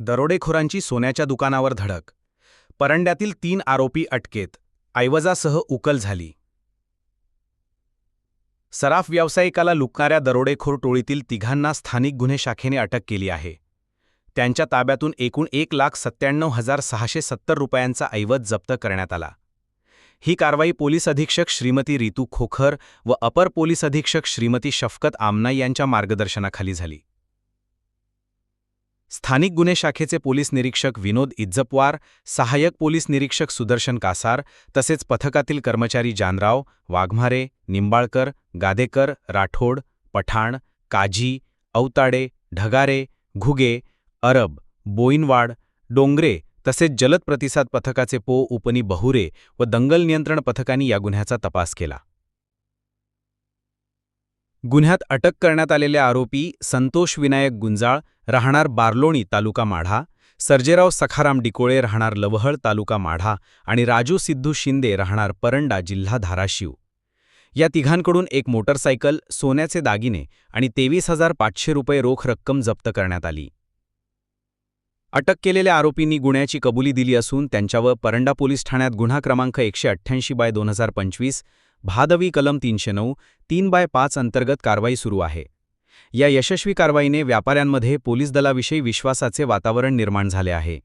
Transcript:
दरोडेखोरांची सोन्याच्या दुकानावर धडक. परंड्यातील तीन आरोपी अटकेत. ऐवजासह उकल झाली. सराफ व्यावसायिकाला लुकणाऱ्या दरोडेखोर टोळीतील तिघांना स्थानिक गुन्हे शाखेने अटक केली आहे. त्यांच्या ताब्यातून एकूण एक लाख सत्त्याण्णव हजार सहाशे सत्तर रुपयांचा ऐवज जप्त करण्यात आला. ही कारवाई पोलीस अधीक्षक श्रीमती रितू खोखर व अपर पोलीस अधीक्षक श्रीमती शफकत आमनाई यांच्या मार्गदर्शनाखाली झाली. स्थानिक गुन्हे शाखेचे पोलीस निरीक्षक विनोद इज्जपवार सहाय्यक पोलीस निरीक्षक सुदर्शन कासार तसेच पथकातील कर्मचारी जानराव वाघमारे निंबाळकर गादेकर राठोड पठाण काझी औताडे ढगारे घुगे अरब बोईनवाड डोंगरे तसेच जलद प्रतिसाद पथकाचे पो उपनी बहुरे व दंगल नियंत्रण पथकांनी या गुन्ह्याचा तपास केला. गुन्ह्यात अटक करण्यात आलेल्या आरोपी संतोष विनायक गुंजाळ राहणार बारलोणी तालुका माढा सर्जेराव सखाराम डिकोळे राहणार लवहळ तालुका माढा आणि राजू सिद्धू शिंदे राहणार परंडा जिल्हा धाराशिव. या तिघांकडून एक मोटरसायकल सोन्याचे दागिने आणि तेवीस हजार पाचशे रुपये रोख रक्कम जप्त करण्यात आली. अटक केलेल्या आरोपींनी गुन्ह्याची कबुली दिली असून त्यांच्यावर परंडा पोलीस ठाण्यात गुन्हा क्रमांक एकशे अठ्ठ्याऐंशी बाय दोन हजार पंचवीस भादवी कलम तीनशे नऊ तीन बाय पाच अंतर्गत कारवाई सुरू आहे. या यशस्वी कारवाईने व्यापाऱ्यांमध्ये पोलीस दलाविषयी विश्वासाचे वातावरण निर्माण झाले आहे.